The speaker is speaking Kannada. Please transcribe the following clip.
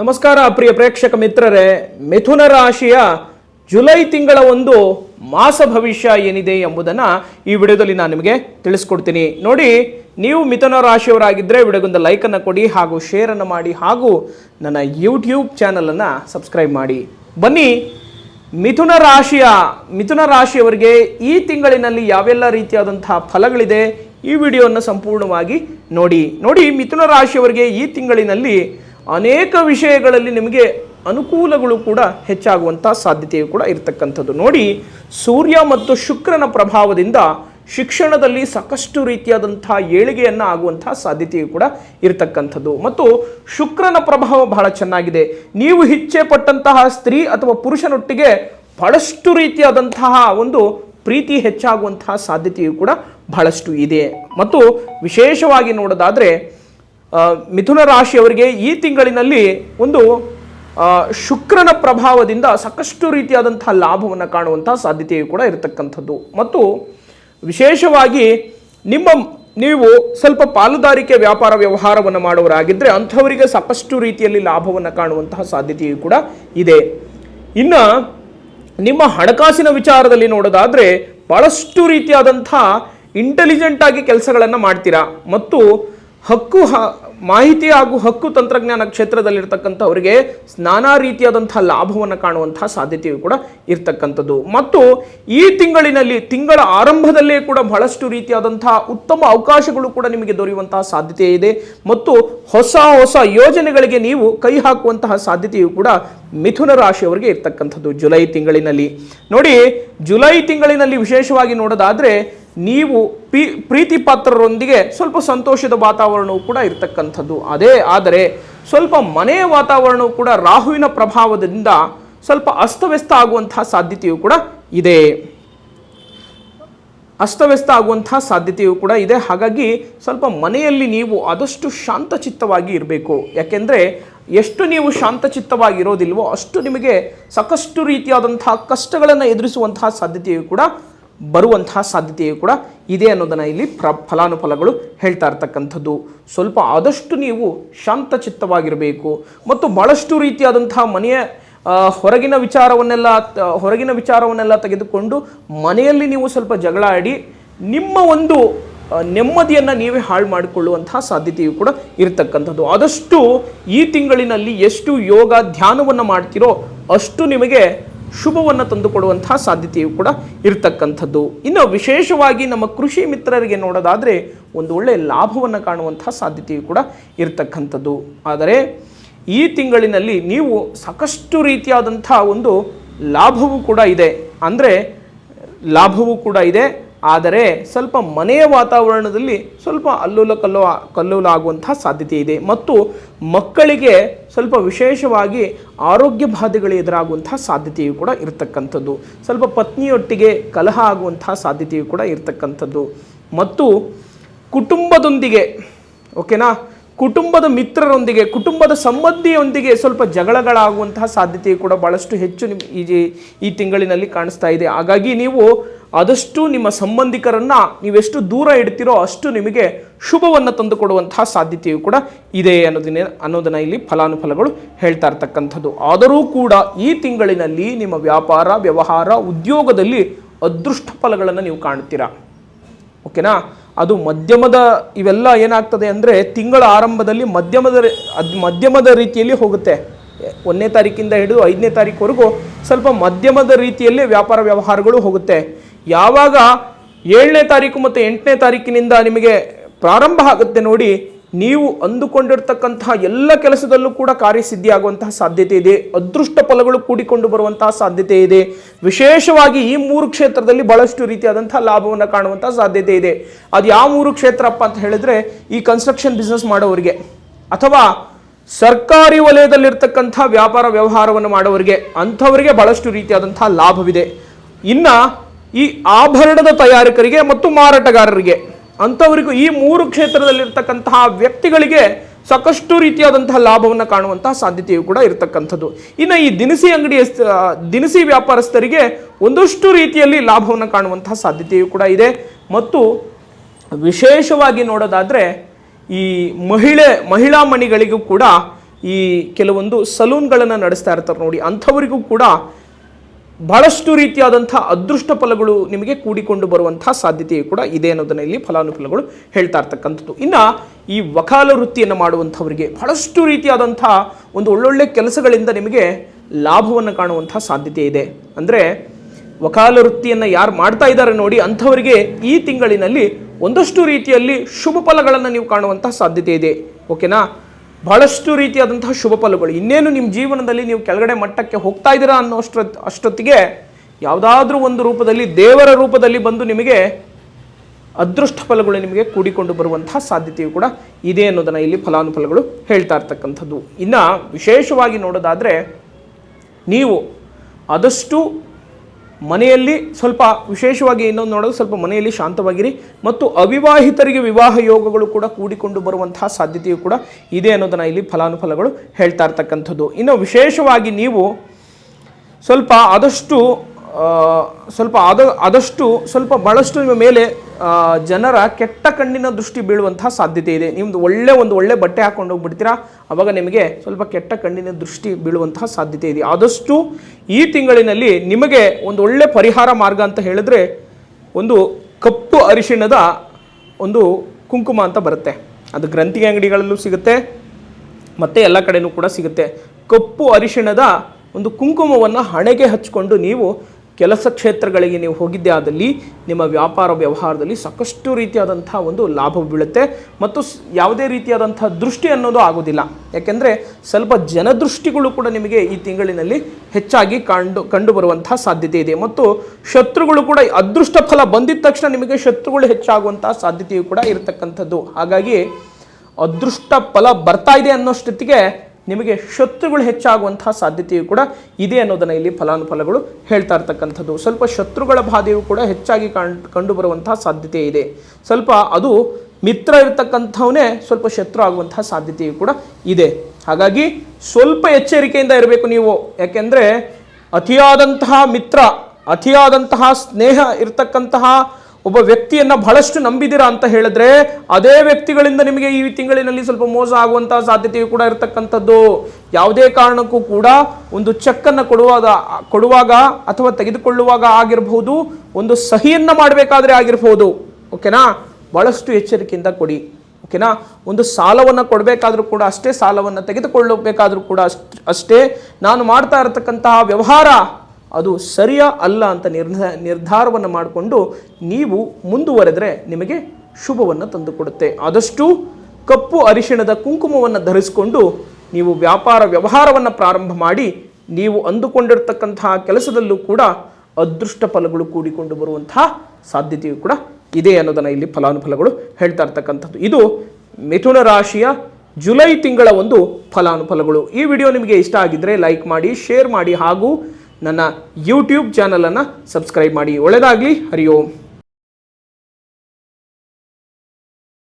ನಮಸ್ಕಾರ ಪ್ರಿಯ ಪ್ರೇಕ್ಷಕ ಮಿತ್ರರೇ, ಮಿಥುನ ರಾಶಿಯ ಜುಲೈ ತಿಂಗಳ ಒಂದು ಮಾಸ ಭವಿಷ್ಯ ಏನಿದೆ ಎಂಬುದನ್ನು ಈ ವಿಡಿಯೋದಲ್ಲಿ ನಾನು ನಿಮಗೆ ತಿಳಿಸ್ಕೊಡ್ತೀನಿ. ನೋಡಿ, ನೀವು ಮಿಥುನ ರಾಶಿಯವರಾಗಿದ್ದರೆ ವಿಡಿಯೋಗೊಂದು ಲೈಕನ್ನು ಕೊಡಿ ಹಾಗೂ ಶೇರನ್ನು ಮಾಡಿ ಹಾಗೂ ನನ್ನ ಯೂಟ್ಯೂಬ್ ಚಾನಲನ್ನು ಸಬ್ಸ್ಕ್ರೈಬ್ ಮಾಡಿ. ಬನ್ನಿ, ಮಿಥುನ ರಾಶಿಯ, ಮಿಥುನ ರಾಶಿಯವರಿಗೆ ಈ ತಿಂಗಳಿನಲ್ಲಿ ಯಾವೆಲ್ಲ ರೀತಿಯಾದಂತಹ ಫಲಗಳಿದೆ ಈ ವಿಡಿಯೋವನ್ನು ಸಂಪೂರ್ಣವಾಗಿ ನೋಡಿ. ನೋಡಿ, ಮಿಥುನ ರಾಶಿಯವರಿಗೆ ಈ ತಿಂಗಳಿನಲ್ಲಿ ಅನೇಕ ವಿಷಯಗಳಲ್ಲಿ ನಿಮಗೆ ಅನುಕೂಲಗಳು ಕೂಡ ಹೆಚ್ಚಾಗುವಂಥ ಸಾಧ್ಯತೆಯು ಕೂಡ ಇರತಕ್ಕಂಥದ್ದು. ನೋಡಿ, ಸೂರ್ಯ ಮತ್ತು ಶುಕ್ರನ ಪ್ರಭಾವದಿಂದ ಶಿಕ್ಷಣದಲ್ಲಿ ಸಾಕಷ್ಟು ರೀತಿಯಾದಂಥ ಏಳಿಗೆಯನ್ನು ಆಗುವಂಥ ಸಾಧ್ಯತೆಯು ಕೂಡ ಇರತಕ್ಕಂಥದ್ದು. ಮತ್ತು ಶುಕ್ರನ ಪ್ರಭಾವ ಬಹಳ ಚೆನ್ನಾಗಿದೆ. ನೀವು ಹಿಚ್ಚೆ ಪಟ್ಟಂತಹ ಸ್ತ್ರೀ ಅಥವಾ ಪುರುಷನೊಟ್ಟಿಗೆ ಬಹಳಷ್ಟು ರೀತಿಯಾದಂತಹ ಒಂದು ಪ್ರೀತಿ ಹೆಚ್ಚಾಗುವಂತಹ ಸಾಧ್ಯತೆಯು ಕೂಡ ಬಹಳಷ್ಟು ಇದೆ. ಮತ್ತು ವಿಶೇಷವಾಗಿ ನೋಡೋದಾದರೆ ಮಿಥುನ ರಾಶಿಯವರಿಗೆ ಈ ತಿಂಗಳಿನಲ್ಲಿ ಒಂದು ಶುಕ್ರನ ಪ್ರಭಾವದಿಂದ ಸಾಕಷ್ಟು ರೀತಿಯಾದಂತಹ ಲಾಭವನ್ನು ಕಾಣುವಂತಹ ಸಾಧ್ಯತೆಯು ಕೂಡ ಇರತಕ್ಕಂಥದ್ದು. ಮತ್ತು ವಿಶೇಷವಾಗಿ ನಿಮ್ಮ, ನೀವು ಸ್ವಲ್ಪ ಪಾಲುದಾರಿಕೆ ವ್ಯಾಪಾರ ವ್ಯವಹಾರವನ್ನು ಮಾಡುವರಾಗಿದ್ದರೆ ಅಂಥವರಿಗೆ ಸಾಕಷ್ಟು ರೀತಿಯಲ್ಲಿ ಲಾಭವನ್ನು ಕಾಣುವಂತಹ ಸಾಧ್ಯತೆಯು ಕೂಡ ಇದೆ. ಇನ್ನು ನಿಮ್ಮ ಹಣಕಾಸಿನ ವಿಚಾರದಲ್ಲಿ ನೋಡೋದಾದರೆ ಬಹಳಷ್ಟು ರೀತಿಯಾದಂಥ ಇಂಟೆಲಿಜೆಂಟ್ ಆಗಿ ಕೆಲಸಗಳನ್ನು ಮಾಡ್ತೀರಾ. ಮತ್ತು ಹಕ್ಕು ಮಾಹಿತಿ ಹಾಗೂ ಹಕ್ಕು ತಂತ್ರಜ್ಞಾನ ಕ್ಷೇತ್ರದಲ್ಲಿರ್ತಕ್ಕಂಥವರಿಗೆ ನಾನಾ ರೀತಿಯಾದಂಥ ಲಾಭವನ್ನು ಕಾಣುವಂತಹ ಸಾಧ್ಯತೆಯು ಕೂಡ ಇರ್ತಕ್ಕಂಥದ್ದು. ಮತ್ತು ಈ ತಿಂಗಳಿನಲ್ಲಿ, ತಿಂಗಳ ಆರಂಭದಲ್ಲೇ ಕೂಡ ಬಹಳಷ್ಟು ರೀತಿಯಾದಂತಹ ಉತ್ತಮ ಅವಕಾಶಗಳು ಕೂಡ ನಿಮಗೆ ದೊರೆಯುವಂತಹ ಸಾಧ್ಯತೆ ಇದೆ. ಮತ್ತು ಹೊಸ ಹೊಸ ಯೋಜನೆಗಳಿಗೆ ನೀವು ಕೈ ಹಾಕುವಂತಹ ಸಾಧ್ಯತೆಯು ಕೂಡ ಮಿಥುನ ರಾಶಿಯವರಿಗೆ ಇರ್ತಕ್ಕಂಥದ್ದು ಜುಲೈ ತಿಂಗಳಿನಲ್ಲಿ. ನೋಡಿ, ಜುಲೈ ತಿಂಗಳಿನಲ್ಲಿ ವಿಶೇಷವಾಗಿ ನೋಡೋದಾದ್ರೆ ನೀವು ಪಿ ಪ್ರೀತಿ ಪಾತ್ರರೊಂದಿಗೆ ಸ್ವಲ್ಪ ಸಂತೋಷದ ವಾತಾವರಣವು ಕೂಡ ಇರತಕ್ಕಂಥದ್ದು. ಅದೇ, ಆದರೆ ಸ್ವಲ್ಪ ಮನೆಯ ವಾತಾವರಣವು ಕೂಡ ರಾಹುವಿನ ಪ್ರಭಾವದಿಂದ ಸ್ವಲ್ಪ ಅಸ್ತವ್ಯಸ್ತ ಆಗುವಂತಹ ಸಾಧ್ಯತೆಯು ಕೂಡ ಇದೆ. ಅಸ್ತವ್ಯಸ್ತ ಆಗುವಂತಹ ಸಾಧ್ಯತೆಯು ಕೂಡ ಇದೆ. ಹಾಗಾಗಿ ಸ್ವಲ್ಪ ಮನೆಯಲ್ಲಿ ನೀವು ಆದಷ್ಟು ಶಾಂತಚಿತ್ತವಾಗಿ ಇರಬೇಕು. ಯಾಕೆಂದರೆ ಎಷ್ಟು ನೀವು ಶಾಂತಚಿತ್ತವಾಗಿ ಇರೋದಿಲ್ವೋ ಅಷ್ಟು ನಿಮಗೆ ಸಾಕಷ್ಟು ರೀತಿಯಾದಂತಹ ಕಷ್ಟಗಳನ್ನು ಎದುರಿಸುವಂತಹ ಸಾಧ್ಯತೆಯು ಕೂಡ ಬರುವಂತಹ ಸಾಧ್ಯತೆಯು ಕೂಡ ಇದೆ ಅನ್ನೋದನ್ನು ಇಲ್ಲಿ ಪ್ರ, ಫಲಾನುಫಲಗಳು ಹೇಳ್ತಾ ಇರ್ತಕ್ಕಂಥದ್ದು. ಸ್ವಲ್ಪ ಆದಷ್ಟು ನೀವು ಶಾಂತಚಿತ್ತವಾಗಿರಬೇಕು ಮತ್ತು ಭಾಳಷ್ಟು ರೀತಿಯಾದಂತಹ ಮನೆಯ ಹೊರಗಿನ ವಿಚಾರವನ್ನೆಲ್ಲ ಹೊರಗಿನ ವಿಚಾರವನ್ನೆಲ್ಲ ತೆಗೆದುಕೊಂಡು ಮನೆಯಲ್ಲಿ ನೀವು ಸ್ವಲ್ಪ ಜಗಳ ಆಡಿ ನಿಮ್ಮ ಒಂದು ನೆಮ್ಮದಿಯನ್ನು ನೀವೇ ಹಾಳು ಮಾಡಿಕೊಳ್ಳುವಂತಹ ಸಾಧ್ಯತೆಯು ಕೂಡ ಇರತಕ್ಕಂಥದ್ದು. ಆದಷ್ಟು ಈ ತಿಂಗಳಿನಲ್ಲಿ ಎಷ್ಟು ಯೋಗ ಧ್ಯಾನವನ್ನು ಮಾಡ್ತೀರೋ ಅಷ್ಟು ನಿಮಗೆ ಶುಭವನ್ನು ತಂದುಕೊಡುವಂತಹ ಸಾಧ್ಯತೆಯು ಕೂಡ ಇರತಕ್ಕಂಥದ್ದು. ಇನ್ನು ವಿಶೇಷವಾಗಿ ನಮ್ಮ ಕೃಷಿ ಮಿತ್ರರಿಗೆ ನೋಡೋದಾದರೆ ಒಂದು ಒಳ್ಳೆಯ ಲಾಭವನ್ನು ಕಾಣುವಂತಹ ಸಾಧ್ಯತೆಯು ಕೂಡ ಇರತಕ್ಕಂಥದ್ದು. ಆದರೆ ಈ ತಿಂಗಳಿನಲ್ಲಿ ನೀವು ಸಾಕಷ್ಟು ರೀತಿಯಾದಂಥ ಒಂದು ಲಾಭವೂ ಕೂಡ ಇದೆ. ಅಂದರೆ ಲಾಭವೂ ಕೂಡ ಇದೆ. ಆದರೆ ಸ್ವಲ್ಪ ಮನೆಯ ವಾತಾವರಣದಲ್ಲಿ ಸ್ವಲ್ಪ ಅಲ್ಲೋಲ ಕಲ್ಲೋ ಕಲ್ಲೋಲ ಆಗುವಂತಹ ಸಾಧ್ಯತೆ ಇದೆ. ಮತ್ತು ಮಕ್ಕಳಿಗೆ ಸ್ವಲ್ಪ ವಿಶೇಷವಾಗಿ ಆರೋಗ್ಯ ಬಾಧೆಗಳು ಎದುರಾಗುವಂತಹ ಸಾಧ್ಯತೆಯು ಕೂಡ ಇರತಕ್ಕಂಥದ್ದು. ಸ್ವಲ್ಪ ಪತ್ನಿಯೊಟ್ಟಿಗೆ ಕಲಹ ಆಗುವಂತಹ ಸಾಧ್ಯತೆಯು ಕೂಡ ಇರತಕ್ಕಂಥದ್ದು. ಮತ್ತು ಕುಟುಂಬದೊಂದಿಗೆ ಓಕೆನಾ ಕುಟುಂಬದ ಮಿತ್ರರೊಂದಿಗೆ, ಕುಟುಂಬದ ಸಂಬಂಧಿಯೊಂದಿಗೆ ಸ್ವಲ್ಪ ಜಗಳಗಳಾಗುವಂತಹ ಸಾಧ್ಯತೆಯು ಕೂಡ ಭಾಳಷ್ಟು ಹೆಚ್ಚು ನಿಮ್ ಈ ಈ ತಿಂಗಳಿನಲ್ಲಿ ಕಾಣಿಸ್ತಾ ಇದೆ. ಹಾಗಾಗಿ ನೀವು ಆದಷ್ಟು ನಿಮ್ಮ ಸಂಬಂಧಿಕರನ್ನು ನೀವೆಷ್ಟು ದೂರ ಇಡ್ತೀರೋ ಅಷ್ಟು ನಿಮಗೆ ಶುಭವನ್ನು ತಂದುಕೊಡುವಂತಹ ಸಾಧ್ಯತೆಯು ಕೂಡ ಇದೆ ಅನ್ನೋದನ್ನ ಅನ್ನೋದನ್ನು ಇಲ್ಲಿ ಫಲಾನುಫಲಗಳು ಹೇಳ್ತಾ ಇರ್ತಕ್ಕಂಥದ್ದು. ಆದರೂ ಕೂಡ ಈ ತಿಂಗಳಿನಲ್ಲಿ ನಿಮ್ಮ ವ್ಯಾಪಾರ, ವ್ಯವಹಾರ, ಉದ್ಯೋಗದಲ್ಲಿ ಅದೃಷ್ಟ ಫಲಗಳನ್ನು ನೀವು ಕಾಣ್ತೀರಾ ಓಕೆನಾ? ಅದು ಮಧ್ಯಮದ ಇವೆಲ್ಲ ಏನಾಗ್ತದೆ ಅಂದರೆ ತಿಂಗಳ ಆರಂಭದಲ್ಲಿ ಮಧ್ಯಮದ ಅದ್ ಮಧ್ಯಮದ ರೀತಿಯಲ್ಲಿ ಹೋಗುತ್ತೆ. ಒಂದನೇ ತಾರೀಕಿಂದ ಹಿಡಿದು ಐದನೇ ತಾರೀಕುವರೆಗೂ ಸ್ವಲ್ಪ ಮಧ್ಯಮದ ರೀತಿಯಲ್ಲಿ ವ್ಯಾಪಾರ ವ್ಯವಹಾರಗಳು ಹೋಗುತ್ತೆ. ಯಾವಾಗ ಏಳನೇ ತಾರೀಕು ಮತ್ತು ಎಂಟನೇ ತಾರೀಕಿನಿಂದ ನಿಮಗೆ ಪ್ರಾರಂಭ ಆಗುತ್ತೆ ನೋಡಿ ನೀವು ಅಂದುಕೊಂಡಿರ್ತಕ್ಕಂತಹ ಎಲ್ಲ ಕೆಲಸದಲ್ಲೂ ಕೂಡ ಕಾರ್ಯಸಿದ್ಧಿ ಆಗುವಂತಹ ಸಾಧ್ಯತೆ ಇದೆ. ಅದೃಷ್ಟ ಫಲಗಳು ಕೂಡಿಕೊಂಡು ಬರುವಂತಹ ಸಾಧ್ಯತೆ ಇದೆ. ವಿಶೇಷವಾಗಿ ಈ ಮೂರು ಕ್ಷೇತ್ರದಲ್ಲಿ ಬಹಳಷ್ಟು ರೀತಿಯಾದಂತಹ ಲಾಭವನ್ನು ಕಾಣುವಂತಹ ಸಾಧ್ಯತೆ ಇದೆ. ಅದು ಯಾವ ಮೂರು ಕ್ಷೇತ್ರಪ್ಪ ಅಂತ ಹೇಳಿದ್ರೆ, ಈ ಕನ್ಸ್ಟ್ರಕ್ಷನ್ ಬಿಸ್ನೆಸ್ ಮಾಡೋರಿಗೆ ಅಥವಾ ಸರ್ಕಾರಿ ವಲಯದಲ್ಲಿರ್ತಕ್ಕಂಥ ವ್ಯಾಪಾರ ವ್ಯವಹಾರವನ್ನು ಮಾಡೋರಿಗೆ ಅಂಥವರಿಗೆ ಬಹಳಷ್ಟು ರೀತಿಯಾದಂತಹ ಲಾಭವಿದೆ. ಇನ್ನ ಈ ಆಭರಣದ ತಯಾರಕರಿಗೆ ಮತ್ತು ಮಾರಾಟಗಾರರಿಗೆ ಅಂಥವರಿಗೂ ಈ ಮೂರು ಕ್ಷೇತ್ರದಲ್ಲಿರ್ತಕ್ಕಂತಹ ವ್ಯಕ್ತಿಗಳಿಗೆ ಸಾಕಷ್ಟು ರೀತಿಯಾದಂತಹ ಲಾಭವನ್ನು ಕಾಣುವಂತಹ ಸಾಧ್ಯತೆಯು ಕೂಡ ಇರತಕ್ಕಂಥದ್ದು. ಇನ್ನು ಈ ದಿನಸಿ ಅಂಗಡಿಯ ದಿನಸಿ ವ್ಯಾಪಾರಸ್ಥರಿಗೆ ಒಂದಷ್ಟು ರೀತಿಯಲ್ಲಿ ಲಾಭವನ್ನು ಕಾಣುವಂತಹ ಸಾಧ್ಯತೆಯು ಕೂಡ ಇದೆ. ಮತ್ತು ವಿಶೇಷವಾಗಿ ನೋಡೋದಾದರೆ ಈ ಮಹಿಳೆ, ಮಹಿಳಾ ಮಣಿಗಳಿಗೂ ಕೂಡ ಈ ಕೆಲವೊಂದು ಸಲೂನ್ಗಳನ್ನು ನಡೆಸ್ತಾ ಇರ್ತಾರೆ ನೋಡಿ. ಅಂಥವರಿಗೂ ಕೂಡ ಬಹಳಷ್ಟು ರೀತಿಯಾದಂಥ ಅದೃಷ್ಟ ಫಲಗಳು ನಿಮಗೆ ಕೂಡಿಕೊಂಡು ಬರುವಂಥ ಸಾಧ್ಯತೆಯು ಕೂಡ ಇದೆ ಅನ್ನೋದನ್ನು ಇಲ್ಲಿ ಫಲಾನುಫಲಗಳು ಹೇಳ್ತಾ ಇರ್ತಕ್ಕಂಥದ್ದು. ಇನ್ನು ಈ ವಕಾಲ ವೃತ್ತಿಯನ್ನು ಮಾಡುವಂಥವರಿಗೆ ಬಹಳಷ್ಟು ರೀತಿಯಾದಂಥ ಒಂದು ಒಳ್ಳೊಳ್ಳೆ ಕೆಲಸಗಳಿಂದ ನಿಮಗೆ ಲಾಭವನ್ನು ಕಾಣುವಂಥ ಸಾಧ್ಯತೆ ಇದೆ. ಅಂದರೆ ವಕಾಲ ವೃತ್ತಿಯನ್ನು ಯಾರು ಮಾಡ್ತಾ ಇದ್ದಾರೆ ನೋಡಿ ಅಂಥವರಿಗೆ ಈ ತಿಂಗಳಿನಲ್ಲಿ ಒಂದಷ್ಟು ರೀತಿಯಲ್ಲಿ ಶುಭ ಫಲಗಳನ್ನು ನೀವು ಕಾಣುವಂಥ ಸಾಧ್ಯತೆ ಇದೆ. ಓಕೆನಾ? ಬಹಳಷ್ಟು ರೀತಿಯಾದಂತಹ ಶುಭ ಫಲಗಳು. ಇನ್ನೇನು ನಿಮ್ಮ ಜೀವನದಲ್ಲಿ ನೀವು ಕೆಳಗಡೆ ಮಟ್ಟಕ್ಕೆ ಹೋಗ್ತಾ ಇದ್ದೀರಾ ಅನ್ನೋ ಅಷ್ಟ, ಅಷ್ಟೊತ್ತಿಗೆ ಯಾವುದಾದ್ರೂ ಒಂದು ರೂಪದಲ್ಲಿ, ದೇವರ ರೂಪದಲ್ಲಿ ಬಂದು ನಿಮಗೆ ಅದೃಷ್ಟ ಫಲಗಳು ನಿಮಗೆ ಕೂಡಿಕೊಂಡು ಬರುವಂತಹ ಸಾಧ್ಯತೆಯು ಕೂಡ ಇದೆ ಅನ್ನೋದನ್ನು ಇಲ್ಲಿ ಫಲಾನುಫಲಗಳು ಹೇಳ್ತಾ ಇರ್ತಕ್ಕಂಥದ್ದು. ಇನ್ನು ವಿಶೇಷವಾಗಿ ನೋಡೋದಾದರೆ, ನೀವು ಆದಷ್ಟು ಮನೆಯಲ್ಲಿ ಸ್ವಲ್ಪ ವಿಶೇಷವಾಗಿ ಇನ್ನೊಂದು ನೋಡೋದು, ಸ್ವಲ್ಪ ಮನೆಯಲ್ಲಿ ಶಾಂತವಾಗಿರಿ ಮತ್ತು ಅವಿವಾಹಿತರಿಗೆ ವಿವಾಹ ಯೋಗಗಳು ಕೂಡ ಕೂಡಿಕೊಂಡು ಬರುವಂತಹ ಸಾಧ್ಯತೆಯು ಕೂಡ ಇದೆ ಅನ್ನೋದನ್ನು ಇಲ್ಲಿ ಫಲಾನುಫಲಗಳು ಹೇಳ್ತಾ ಇರ್ತಕ್ಕಂಥದ್ದು. ಇನ್ನು ವಿಶೇಷವಾಗಿ ನೀವು ಸ್ವಲ್ಪ ಆದಷ್ಟು ಸ್ವಲ್ಪ ಆದ, ಆದಷ್ಟು ಸ್ವಲ್ಪ ಭಾಳಷ್ಟು ನಿಮ್ಮ ಮೇಲೆ ಜನರ ಕೆಟ್ಟ ಕಣ್ಣಿನ ದೃಷ್ಟಿ ಬೀಳುವಂತಹ ಸಾಧ್ಯತೆ ಇದೆ. ನಿಮ್ದು ಒಳ್ಳೆ ಒಂದು ಒಳ್ಳೆ ಬಟ್ಟೆ ಹಾಕೊಂಡು ಹೋಗ್ಬಿಡ್ತೀರಾ? ಅವಾಗ ನಿಮಗೆ ಸ್ವಲ್ಪ ಕೆಟ್ಟ ಕಣ್ಣಿನ ದೃಷ್ಟಿ ಬೀಳುವಂತಹ ಸಾಧ್ಯತೆ ಇದೆ. ಆದಷ್ಟು ಈ ತಿಂಗಳಿನಲ್ಲಿ ನಿಮಗೆ ಒಂದು ಒಳ್ಳೆ ಪರಿಹಾರ ಮಾರ್ಗ ಅಂತ ಹೇಳಿದ್ರೆ ಒಂದು ಕಪ್ಪು ಅರಿಶಿಣದ ಒಂದು ಕುಂಕುಮ ಅಂತ ಬರುತ್ತೆ. ಅದು ಗ್ರಂಥಿ ಅಂಗಡಿಗಳಲ್ಲೂ ಸಿಗುತ್ತೆ, ಮತ್ತು ಎಲ್ಲ ಕಡೆನೂ ಕೂಡ ಸಿಗುತ್ತೆ. ಕಪ್ಪು ಅರಿಶಿಣದ ಒಂದು ಕುಂಕುಮವನ್ನು ಹಣೆಗೆ ಹಚ್ಚಿಕೊಂಡು ನೀವು ಕೆಲಸ ಕ್ಷೇತ್ರಗಳಿಗೆ ನೀವು ಹೋಗಿದ್ದೇ ಆದಲ್ಲಿ ನಿಮ್ಮ ವ್ಯಾಪಾರ ವ್ಯವಹಾರದಲ್ಲಿ ಸಾಕಷ್ಟು ರೀತಿಯಾದಂಥ ಒಂದು ಲಾಭ ಬೀಳುತ್ತೆ. ಮತ್ತು ಯಾವುದೇ ರೀತಿಯಾದಂಥ ದೃಷ್ಟಿ ಅನ್ನೋದು ಆಗೋದಿಲ್ಲ. ಯಾಕೆಂದರೆ ಸ್ವಲ್ಪ ಜನದೃಷ್ಟಿಗಳು ಕೂಡ ನಿಮಗೆ ಈ ತಿಂಗಳಿನಲ್ಲಿ ಹೆಚ್ಚಾಗಿ ಕಂಡು ಕಂಡು ಬರುವಂತಹ ಸಾಧ್ಯತೆ ಇದೆ. ಮತ್ತು ಶತ್ರುಗಳು ಕೂಡ ಅದೃಷ್ಟ ಫಲ ಬಂದಿದ ತಕ್ಷಣ ನಿಮಗೆ ಶತ್ರುಗಳು ಹೆಚ್ಚಾಗುವಂತಹ ಸಾಧ್ಯತೆಯು ಕೂಡ ಇರತಕ್ಕಂಥದ್ದು. ಹಾಗಾಗಿ ಅದೃಷ್ಟ ಫಲ ಬರ್ತಾ ಇದೆ ಅನ್ನೋಷ್ಟೊತ್ತಿಗೆ ನಿಮಗೆ ಶತ್ರುಗಳು ಹೆಚ್ಚಾಗುವಂತಹ ಸಾಧ್ಯತೆಯು ಕೂಡ ಇದೆ ಅನ್ನೋದನ್ನು ಇಲ್ಲಿ ಫಲಾನುಫಲಗಳು ಹೇಳ್ತಾ ಇರ್ತಕ್ಕಂಥದ್ದು. ಸ್ವಲ್ಪ ಶತ್ರುಗಳ ಬಾಧೆಯು ಕೂಡ ಹೆಚ್ಚಾಗಿ ಕಂಡು ಬರುವಂತಹ ಸಾಧ್ಯತೆ ಇದೆ. ಸ್ವಲ್ಪ ಅದು ಮಿತ್ರ ಇರತಕ್ಕಂಥವನೇ ಸ್ವಲ್ಪ ಶತ್ರು ಆಗುವಂತಹ ಸಾಧ್ಯತೆಯು ಕೂಡ ಇದೆ. ಹಾಗಾಗಿ ಸ್ವಲ್ಪ ಎಚ್ಚರಿಕೆಯಿಂದ ಇರಬೇಕು ನೀವು. ಯಾಕೆಂದರೆ ಅತಿಯಾದಂತಹ ಮಿತ್ರ, ಅತಿಯಾದಂತಹ ಸ್ನೇಹ ಇರತಕ್ಕಂತಹ ಒಬ್ಬ ವ್ಯಕ್ತಿಯನ್ನ ಬಹಳಷ್ಟು ನಂಬಿದಿರಾ ಅಂತ ಹೇಳಿದ್ರೆ ಅದೇ ವ್ಯಕ್ತಿಗಳಿಂದ ನಿಮಗೆ ಈ ತಿಂಗಳಿನಲ್ಲಿ ಸ್ವಲ್ಪ ಮೋಸ ಆಗುವಂತಹ ಸಾಧ್ಯತೆಯು ಕೂಡ ಇರತಕ್ಕಂಥದ್ದು. ಯಾವುದೇ ಕಾರಣಕ್ಕೂ ಕೂಡ ಒಂದು ಚೆಕ್ಕನ್ನು ಕೊಡುವಾಗ ಕೊಡುವಾಗ ಅಥವಾ ತೆಗೆದುಕೊಳ್ಳುವಾಗ ಆಗಿರಬಹುದು, ಒಂದು ಸಹಿಯನ್ನ ಮಾಡಬೇಕಾದ್ರೆ ಆಗಿರಬಹುದು. ಓಕೆನಾ? ಬಹಳಷ್ಟು ಎಚ್ಚರಿಕೆಯಿಂದ ಕೊಡಿ. ಓಕೆನಾ? ಒಂದು ಸಾಲವನ್ನು ಕೊಡಬೇಕಾದ್ರೂ ಕೂಡ ಅಷ್ಟೇ ಸಾಲವನ್ನು ತೆಗೆದುಕೊಳ್ಳಬೇಕಾದ್ರೂ ಕೂಡ ಅಷ್ಟ್, ಅಷ್ಟೇ ನಾನು ಮಾಡ್ತಾ ಇರತಕ್ಕಂತಹ ವ್ಯವಹಾರ ಅದು ಸರಿಯಾ ಅಲ್ಲ ಅಂತ ನಿರ್ಧ, ನಿರ್ಧಾರವನ್ನು ಮಾಡಿಕೊಂಡು ನೀವು ಮುಂದುವರೆದರೆ ನಿಮಗೆ ಶುಭವನ್ನು ತಂದುಕೊಡುತ್ತೆ. ಆದಷ್ಟು ಕಪ್ಪು ಅರಿಶಿಣದ ಕುಂಕುಮವನ್ನು ಧರಿಸಿಕೊಂಡು ನೀವು ವ್ಯಾಪಾರ ವ್ಯವಹಾರವನ್ನು ಪ್ರಾರಂಭ ಮಾಡಿ ನೀವು ಅಂದುಕೊಂಡಿರ್ತಕ್ಕಂತಹ ಕೆಲಸದಲ್ಲೂ ಕೂಡ ಅದೃಷ್ಟ ಫಲಗಳು ಕೂಡಿಕೊಂಡು ಬರುವಂತಹ ಸಾಧ್ಯತೆಯು ಕೂಡ ಇದೆ ಅನ್ನೋದನ್ನು ಇಲ್ಲಿ ಫಲಾನುಫಲಗಳು ಹೇಳ್ತಾ ಇರ್ತಕ್ಕಂಥದ್ದು. ಇದು ಮಿಥುನ ರಾಶಿಯ ಜುಲೈ ತಿಂಗಳ ಒಂದು ಫಲಾನುಫಲಗಳು. ಈ ವಿಡಿಯೋ ನಿಮಗೆ ಇಷ್ಟ ಆಗಿದ್ದರೆ ಲೈಕ್ ಮಾಡಿ, ಶೇರ್ ಮಾಡಿ ಹಾಗೂ ನನ್ನ ಯೂಟ್ಯೂಬ್ ಚಾನಲನ್ನು ಸಬ್ಸ್ಕ್ರೈಬ್ ಮಾಡಿ. ಒಳ್ಳೆಯದಾಗಲಿ ಹರಿ ಓಂ.